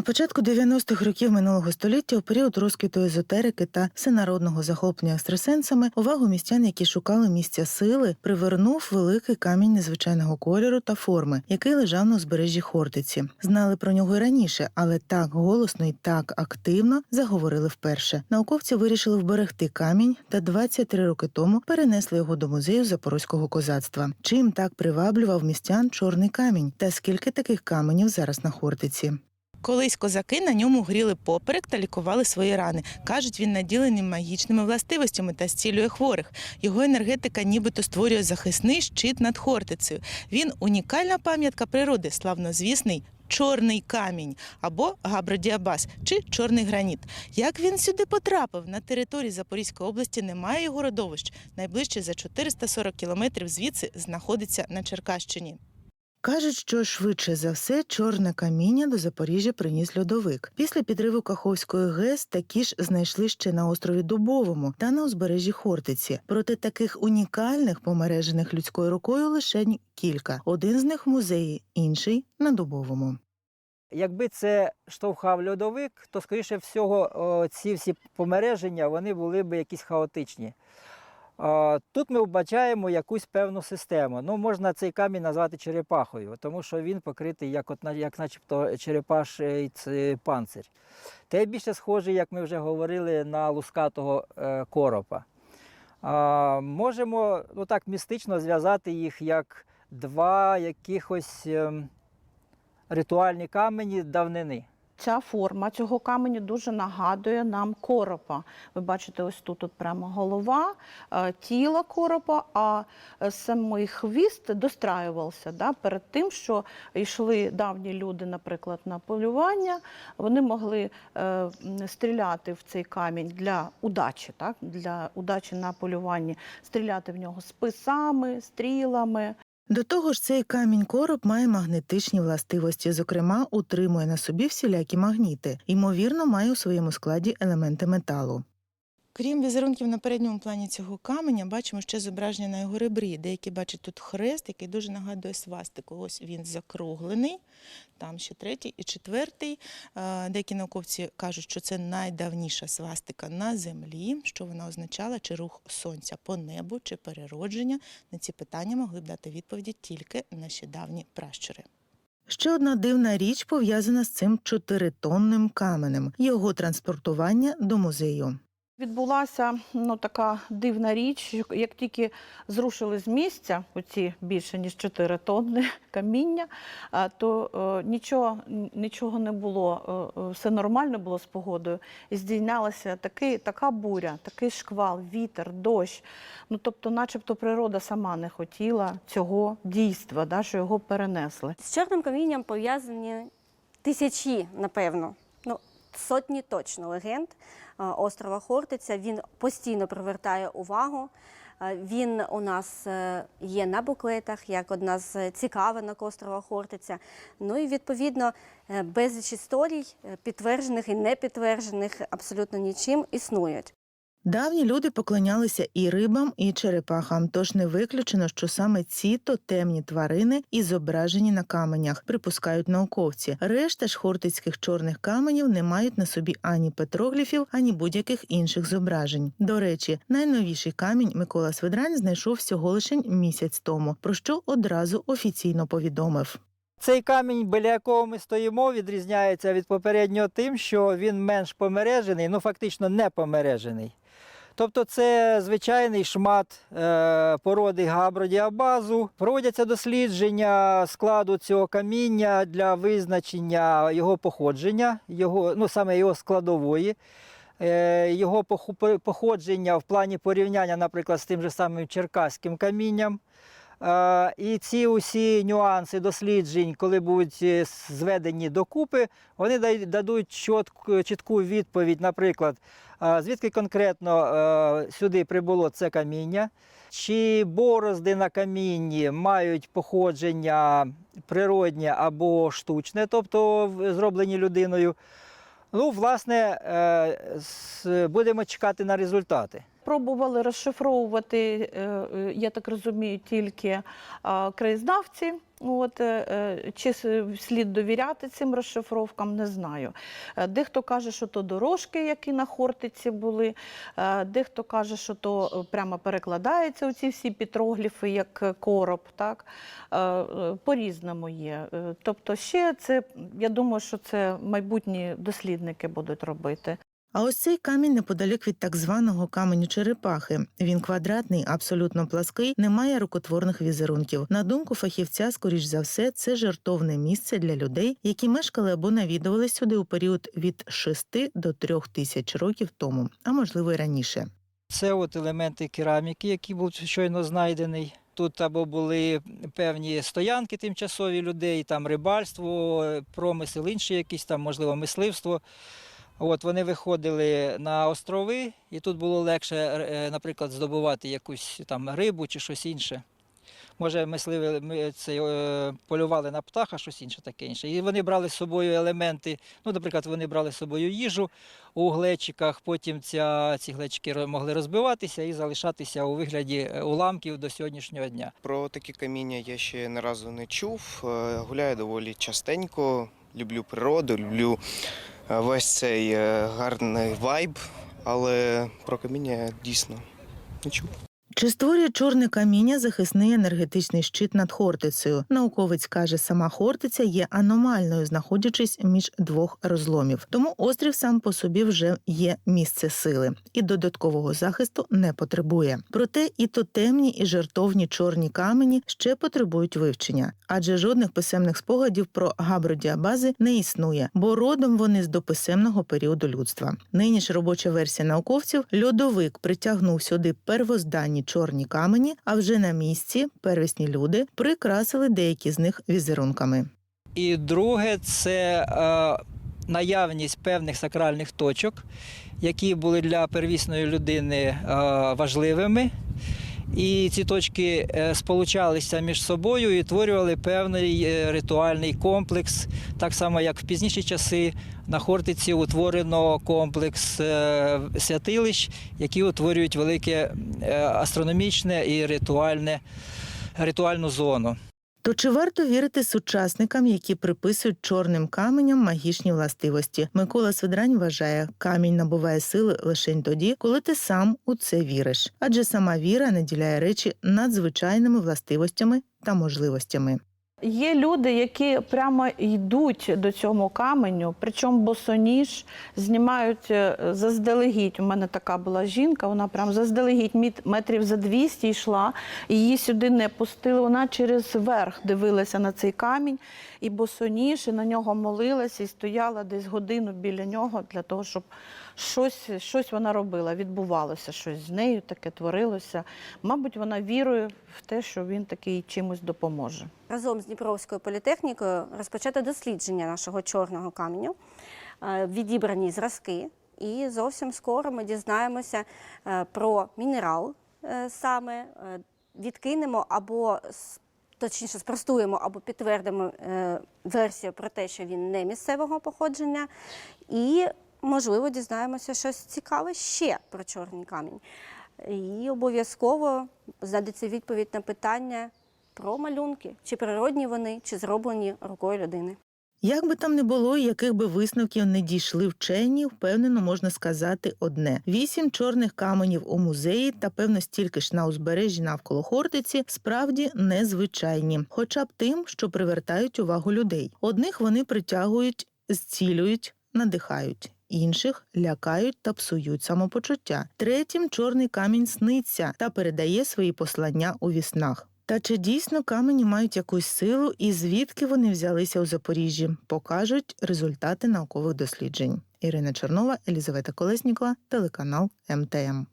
На початку 90-х років минулого століття, у період розквіту езотерики та всенародного захоплення екстрасенсами, увагу містян, які шукали місця сили, привернув великий камінь незвичайного кольору та форми, який лежав на узбережжі Хортиці. Знали про нього й раніше, але так голосно і так активно заговорили вперше. Науковці вирішили вберегти камінь та 23 роки тому перенесли його до музею запорозького козацтва. Чим так приваблював містян чорний камінь, та скільки таких каменів зараз на Хортиці? Колись козаки на ньому гріли поперек та лікували свої рани. Кажуть, він наділений магічними властивостями та зцілює хворих. Його енергетика нібито створює захисний щит над Хортицею. Він унікальна пам'ятка природи, славнозвісний. Чорний камінь або габродіабаз чи чорний граніт. Як він сюди потрапив? На території Запорізької області немає його родовищ. Найближче за 440 кілометрів звідси знаходиться на Черкащині. Кажуть, що швидше за все чорне каміння до Запоріжжя приніс льодовик. Після підриву Каховської ГЕС такі ж знайшли ще на острові Дубовому та на узбережжі Хортиці. Проте таких унікальних, помережених людською рукою лише кілька. Один з них в музеї, інший на Дубовому. Якби це штовхав льодовик, то, скоріше всього, ці всі помереження вони були б якісь хаотичні. Тут ми вбачаємо якусь певну систему. Ну, можна цей камінь назвати черепахою, тому що він покритий як, от, як начебто черепаший ц- панцир. Те більше схожий, як ми вже говорили, на лускатого е, коропа. Можемо ну, так містично зв'язати їх як два якихось ем, ритуальні камені давнини. Ця форма цього каменю дуже нагадує нам коропа. Ви бачите, ось тут от прямо голова, е, тіло коропа, а е, самий хвіст достраювався да, перед тим, що йшли давні люди, наприклад, на полювання. Вони могли е, стріляти в цей камінь для удачі, так, для удачі на полюванні, стріляти в нього списами, стрілами. До того ж, цей камінь короб має магнетичні властивості, зокрема, утримує на собі всілякі магніти. Ймовірно, має у своєму складі елементи металу. Крім візерунків на передньому плані цього каменя, бачимо ще зображення на його ребрі. Деякі бачать тут хрест, який дуже нагадує свастику. Ось він закруглений, там ще третій і четвертий. Деякі науковці кажуть, що це найдавніша свастика на землі, що вона означала, чи рух сонця по небу, чи переродження. На ці питання могли б дати відповіді тільки наші давні пращури. Ще одна дивна річ пов'язана з цим чотиритонним каменем його транспортування до музею. Відбулася ну, така дивна річ, як тільки зрушили з місця оці більше ніж 4 тонни каміння, то е, нічого, нічого не було, е, е, все нормально було з погодою. І здійнялася такий, така буря, такий шквал, вітер, дощ. Ну, тобто, начебто природа сама не хотіла цього дійства, да, що його перенесли. З чорним камінням пов'язані тисячі, напевно, сотні точно легенд е, острова Хортиця. Він постійно привертає увагу. Е, Він у нас е, є на буклетах як одна з цікавинок острова Хортиця. Ну і відповідно безліч історій, підтверджених і не підтверджених абсолютно нічим, існують. Давні люди поклонялися і рибам, і черепахам, тож не виключено, що саме ці тотемні тварини і зображені на каменях, припускають науковці. Решта ж хортицьких чорних каменів не мають на собі ані петрогліфів, ані будь-яких інших зображень. До речі, найновіший камінь Микола Свидрань знайшов всього лише місяць тому, про що одразу офіційно повідомив. Цей камінь, біля якого ми стоїмо, відрізняється від попереднього тим, що він менш помережений, ну фактично не помережений. Тобто це звичайний шмат е, породи габродіабазу. Проводяться дослідження складу цього каміння для визначення його походження, його, ну саме його складової. Е, Його походження в плані порівняння, наприклад, з тим же самим черкаським камінням. Е, І ці усі нюанси досліджень, коли будуть е, зведені докупи, вони дадуть чітку, відповідь, наприклад, е, звідки конкретно сюди прибуло це каміння, чи борозди на камінні мають походження природнє або штучне, тобто зроблені людиною. Ну, власне, будемо чекати на результати. Пробували розшифровувати, е, е, я так розумію, тільки е, краєзнавці. От, чи слід довіряти цим розшифровкам, не знаю. Дехто каже, що то дорожки, які на Хортиці були, дехто каже, що то прямо перекладається оці всі петрогліфи, як короб. Так? По-різному є. Тобто, ще це, я думаю, що це майбутні дослідники будуть робити. А ось цей камінь неподалік від так званого каменю черепахи. Він квадратний, абсолютно плаский, не має рукотворних візерунків. На думку фахівця, скоріш за все, це жертовне місце для людей, які мешкали або навідували сюди у період від 6 до 3 тисяч років тому, а можливо й раніше. Це от елементи кераміки, які був щойно знайдений. Тут або були певні стоянки тимчасові людей, там рибальство, промисел, інші якісь там, можливо, мисливство. От вони виходили на острови, і тут було легше, е, наприклад, здобувати якусь там рибу чи щось інше. Може, мисливі ми це, е, полювали на птаха, щось інше таке інше. І вони брали з собою елементи. Ну, наприклад, вони брали з собою їжу у глечиках, потім ця, ці глечики могли розбиватися і залишатися у вигляді е, уламків до сьогоднішнього дня. Про такі каміння я ще не разу не чув. Гуляю доволі частенько. Люблю природу, люблю весь цей е, гарний вайб, але про каміння дійсно не чув. Чи створює чорне каміння захисний енергетичний щит над Хортицею? Науковець каже, сама Хортиця є аномальною, знаходячись між двох розломів. Тому острів сам по собі вже є місце сили і додаткового захисту не потребує. Проте і тотемні, і жертовні чорні камені ще потребують вивчення, адже жодних писемних спогадів про габродіабази не існує, бо родом вони з дописемного періоду людства. Нині ж робоча версія науковців льодовик притягнув сюди первозданні чорні камені, а вже на місці первісні люди прикрасили деякі з них візерунками. І друге це е, наявність певних сакральних точок, які були для первісної людини е, важливими. І ці точки е, сполучалися між собою і утворювали певний е, ритуальний комплекс, так само як в пізніші часи на Хортиці утворено комплекс е, святилищ, які утворюють велике астрономічне і ритуальне, ритуальну зону. То чи варто вірити сучасникам, які приписують чорним каменям магічні властивості? Микола Свидрань вважає, камінь набуває сили лише тоді, коли ти сам у це віриш, адже сама віра наділяє речі надзвичайними властивостями та можливостями. Є люди, які прямо йдуть до цього каменю, причому босоніж знімають е, заздалегідь. У мене така була жінка, вона прям заздалегідь метрів за 200 йшла, її сюди не пустили. Вона через верх дивилася на цей камінь, і босоніж, і на нього молилася, і стояла десь годину біля нього для того, щоб щось, щось вона робила, відбувалося щось з нею, таке творилося. Мабуть, вона вірує в те, що він такий чимось допоможе. Разом з Дніпровською політехнікою розпочато дослідження нашого чорного каменю, Е, відібрані зразки. І зовсім скоро ми дізнаємося е, про мінерал е, саме, відкинемо або точніше спростуємо або підтвердимо версію про те, що він не місцевого походження, і можливо дізнаємося щось цікаве ще про чорний камінь. І обов'язково знайдеться відповідь на питання про малюнки, чи природні вони, чи зроблені рукою людини. Як би там не було, і яких би висновків не дійшли вчені, впевнено можна сказати одне: вісім чорних каменів у музеї та певно стільки ж на узбережжі навколо Хортиці справді незвичайні, хоча б тим, що привертають увагу людей. Одних вони притягують, зцілюють, надихають. Інших лякають та псують самопочуття. Третім чорний камінь сниться та передає свої послання у віснах. Та чи дійсно камені мають якусь силу і звідки вони взялися у Запоріжжі, покажуть результати наукових досліджень. Ірина Чернова, Елізавета Колеснікова, телеканал МТМ.